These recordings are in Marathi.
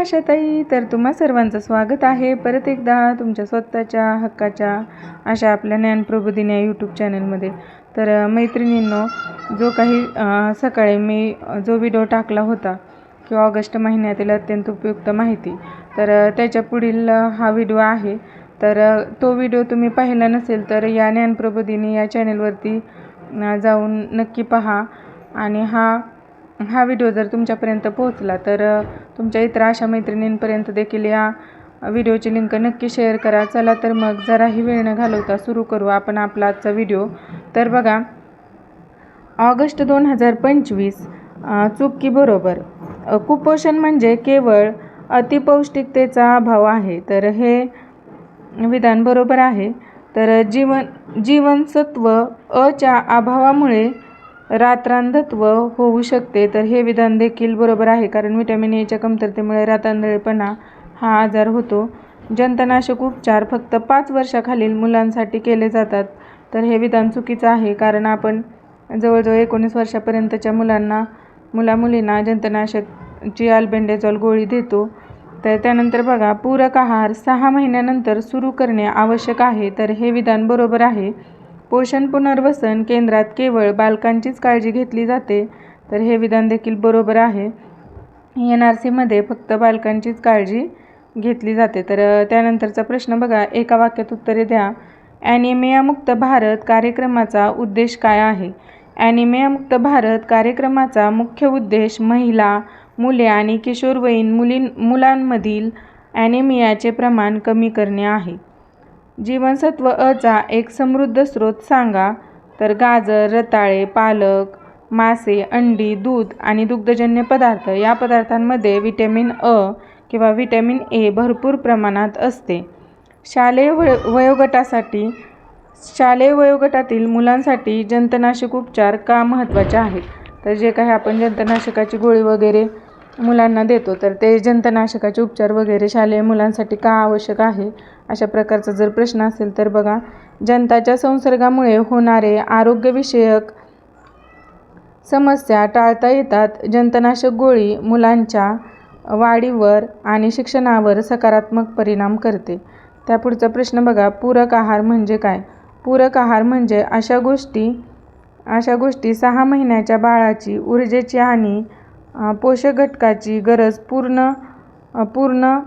आशाताई तर तुम्हा सर्वांचं स्वागत आहे. परत एकदा तुमच्या स्वतःच्या हक्काच्या अशा आपल्या ज्ञानप्रबोधिनी या यूट्यूब चॅनलमध्ये तर मैत्रिणींनो जो काही सकाळी मी जो व्हिडिओ टाकला होता की ऑगस्ट महिन्यातील अत्यंत उपयुक्त माहिती तर त्याच्या पुढील हा व्हिडिओ आहे. तर तो व्हिडिओ तुम्ही पाहिला नसेल तर या ज्ञानप्रबोधिनी या चॅनलवरती जाऊन नक्की पहा. आणि हा हा व्हिडिओ जर तुमच्यापर्यंत पोहोचला तर तुमच्या इतर अशा मैत्रिणींपर्यंत देखील या व्हिडिओची लिंक नक्की शेअर करा. चला तर मग जराही वेळ न घालवता सुरू करू आपण आपला आजचा व्हिडिओ. तर बघा ऑगस्ट दोन हजार पंचवीस चुकी बरोबर? कुपोषण म्हणजे केवळ अतिपौष्टिकतेचा अभाव आहे. तर हे विधान बरोबर आहे. तर जीवन जीवनसत्व अच्या अभावामुळे रात्रांधत्व होऊ शकते. तर हे विधान देखील बरोबर आहे कारण विटॅमिन एच्या कमतरतेमुळे रातांधळेपणा हा आजार होतो. जंतनाशक उपचार फक्त पाच वर्षाखालील मुलांसाठी केले जातात. तर हे विधान चुकीचं आहे कारण आपण जवळजवळ एकोणीस वर्षापर्यंतच्या मुलांना मुलामुलींना जंतनाशकची अल्बेंडेझॉल गोळी देतो. तर त्यानंतर बघा पूरक आहार सहा महिन्यानंतर सुरू करणे आवश्यक आहे. तर हे विधान बरोबर आहे. पोषण पुनर्वसन केंद्रात केवळ बालकांचीच काळजी घेतली जाते तर हे विधान देखील बरोबर आहे. एन आर सीमध्ये फक्त बालकांचीच काळजी घेतली जाते. तर त्यानंतरचा प्रश्न बघा. एका वाक्यात उत्तरे द्या. ॲनिमियामुक्त भारत कार्यक्रमाचा उद्देश काय आहे? ॲनिमियामुक्त भारत कार्यक्रमाचा मुख्य उद्देश महिला मुले आणि किशोरवयीन मुलीं मुलांमधील ॲनिमियाचे प्रमाण कमी करणे आहे. जीवनसत्व अचा एक समृद्ध स्रोत सांगा. तर गाजर रताळे पालक मासे अंडी दूध आणि दुग्धजन्य पदार्थ या पदार्थांमध्ये विटॅमिन अ किंवा विटॅमिन ए भरपूर प्रमाणात असते. शालेय वय वयोगटासाठी शालेय वयोगटातील मुलांसाठी जंतनाशक उपचार का महत्त्वाचे आहेत? तर जे काही आपण जंतनाशकाची गोळी वगैरे मुलांना देतो तर ते जंतनाशकाचे उपचार वगैरे शालेय मुलांसाठी का आवश्यक आहे? अशा प्रकारचा जर प्रश्न असेल तर बघा. जंताच्या संसर्गामुळे होणारे आरोग्यविषयक समस्या टाळता येतात. जंतनाशक गोळी मुलांच्या वाढीवर आणि शिक्षणावर सकारात्मक परिणाम करते. त्यापुढचा प्रश्न बघा. पूरक आहार म्हणजे काय? पूरक आहार म्हणजे अशा गोष्टी अशा गोष्टी सहा महिन्याच्या बाळाची ऊर्जेची आणि पोषक घटकाची गरज पूर्ण पूर्ण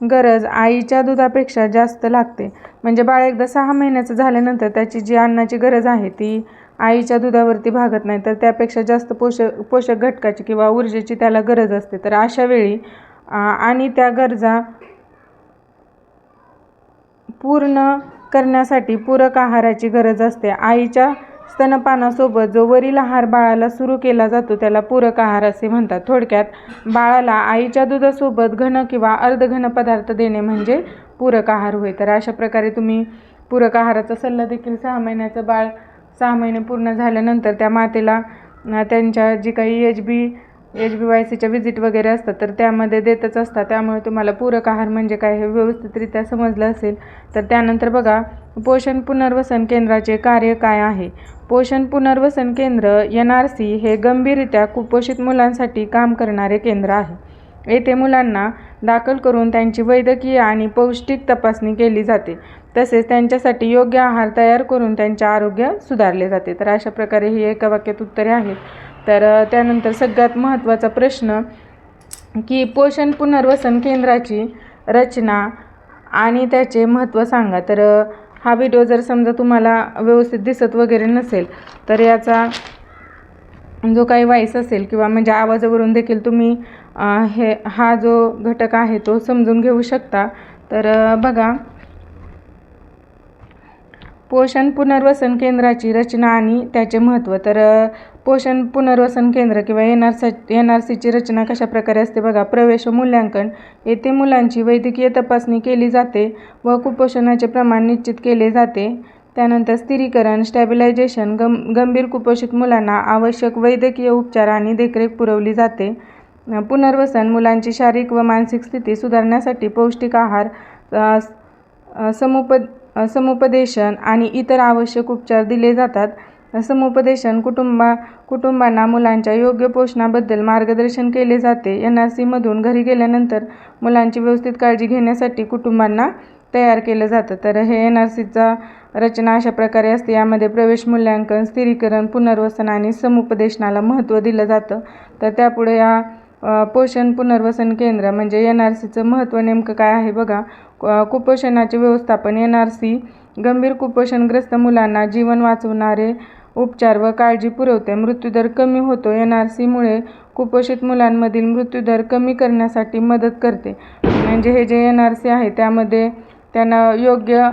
गरज आईच्या दुधापेक्षा जास्त लागते. म्हणजे बाळ एकदा सहा महिन्याचं झाल्यानंतर त्याची जी अन्नाची गरज आहे ती आईच्या दुधावरती भागत नाही. तर त्यापेक्षा जास्त पोषक पोषक घटकाची किंवा ऊर्जेची त्याला गरज असते. तर अशा वेळी आणि त्या गरजा पूर्ण करण्यासाठी पूरक आहाराची गरज असते. आईच्या स्तनपानासोबत जो वरील आहार बाळाला सुरू केला जातो त्याला पूरक आहार असे म्हणतात. थोडक्यात बाळाला आईच्या दुधासोबत घन किंवा अर्धघन पदार्थ देणे म्हणजे पूरक आहार होय. तर अशा प्रकारे तुम्ही पूरक आहाराचा सल्ला देखील सहा महिन्याचं बाळ सहा महिने पूर्ण झाल्यानंतर त्या मातेला त्यांच्या जी काही H B H B Y सीच्या विजिट वगैरे असतात तर त्यामध्ये देतच असतात. त्यामुळे तुम्हाला पूरक आहार म्हणजे काय हे व्यवस्थितरित्या समजलं असेल तर त्यानंतर बघा पोषण पुनर्वसन केंद्राचे कार्य काय आहे? पोषण पुनर्वसन केंद्र एन आर सी हे गंभीररित्या कुपोषित मुलांसाठी काम करणारे केंद्र आहे. येथे मुलांना दाखल करून त्यांची वैद्यकीय आणि पौष्टिक तपासणी केली जाते. तसेच त्यांच्यासाठी योग्य आहार तयार करून त्यांचे आरोग्य सुधारले जाते. तर अशा प्रकारे ही एका वाक्यात उत्तरे आहेत. तर त्यानंतर सगळ्यात महत्त्वाचा प्रश्न की पोषण पुनर्वसन केंद्राची रचना आणि त्याचे महत्त्व सांगा. तर हा व्हिडिओ जर समजा तुम्हाला व्यवस्थित दिसत वगैरे नसेल तर याचा जो काही वाईस असेल किंवा म्हणजे आवाजावरून देखील तुम्ही हे हा जो घटक आहे तो समजून घेऊ शकता. तर बघा. पोषण पुनर्वसन केंद्राची रचना आणि त्याचे महत्त्व. तर पोषण पुनर्वसन केंद्र किंवा N R C N R सीची रचना कशा प्रकारे असते बघा. प्रवेश व मूल्यांकन. येथे मुलांची वैद्यकीय तपासणी केली जाते व कुपोषणाचे प्रमाण निश्चित केले जाते. त्यानंतर स्थिरीकरण स्टॅबिलायझेशन गं गंभीर कुपोषित मुलांना आवश्यक वैद्यकीय उपचार आणि देखरेख पुरवली जाते. पुनर्वसन मुलांची शारीरिक व मानसिक स्थिती सुधारण्यासाठी पौष्टिक आहार समुपद समुप समुपदेशन आणि इतर आवश्यक उपचार दिले जातात. समुपदेशन कुटुंबा कुटुंबांना मुलांच्या योग्य पोषणाबद्दल मार्गदर्शन केले जाते. एन आर सीमधून घरी गेल्यानंतर मुलांची व्यवस्थित काळजी घेण्यासाठी कुटुंबांना तयार केलं जातं. तर हे एन आर सीचा रचना अशा प्रकारे असते. यामध्ये प्रवेश मूल्यांकन स्थिरीकरण पुनर्वसन आणि समुपदेशनाला महत्त्व दिलं जातं. तर त्यापुढे या पोषण पुनर्वसन केंद्र म्हणजे एन आर सीचं महत्त्व नेमकं काय आहे बघा. कुपोषणाचे व्यवस्थापन एन आर सी गंभीर कुपोषणग्रस्त मुलांना जीवन वाचवणारे उपचार व काळजी पुरवते. मृत्यूदर कमी होतो. एन आर सीमुळे कुपोषित मुलांमधील मृत्यूदर कमी करण्यासाठी मदत करते. म्हणजे हे जे एन आर सी आहे त्यामध्ये त्यांना योग्य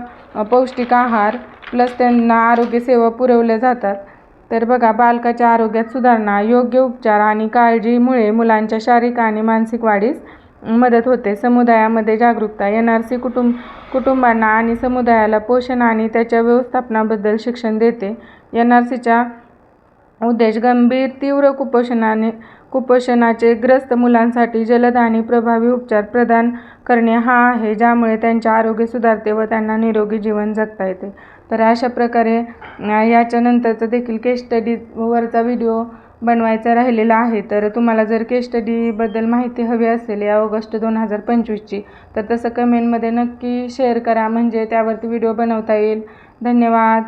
पौष्टिक आहार प्लस त्यांना आरोग्यसेवा पुरवल्या जातात. तर बघा बालकाच्या आरोग्यात सुधारणा योग्य उपचार आणि काळजीमुळे मुलांच्या शारीरिक आणि मानसिक वाढीस मदत होते. समुदायामध्ये जागरूकता एन आर सी कुटुंब कुटुंबांना आणि समुदायाला पोषण आणि त्याच्या व्यवस्थापनाबद्दल शिक्षण देते. एन आर सीच्या उद्देश गंभीर तीव्र कुपोषणाने कुपोषणाचे ग्रस्त मुलांसाठी जलद आणि प्रभावी उपचार प्रदान करणे हा आहे ज्यामुळे त्यांचे आरोग्य सुधारते व त्यांना निरोगी जीवन जगता येते. तर अशा प्रकारे याच्यानंतरचं देखील केस स्टडीवरचा व्हिडिओ बनवायचा राहिलेला आहे तर तुम्हाला जर केस स्टडीबद्दल माहिती हवी असेल या ऑगस्ट दोन हजार पंचवीसची तर तसं कमेंटमध्ये नक्की शेअर करा म्हणजे त्यावरती व्हिडिओ बनवता येईल. धन्यवाद.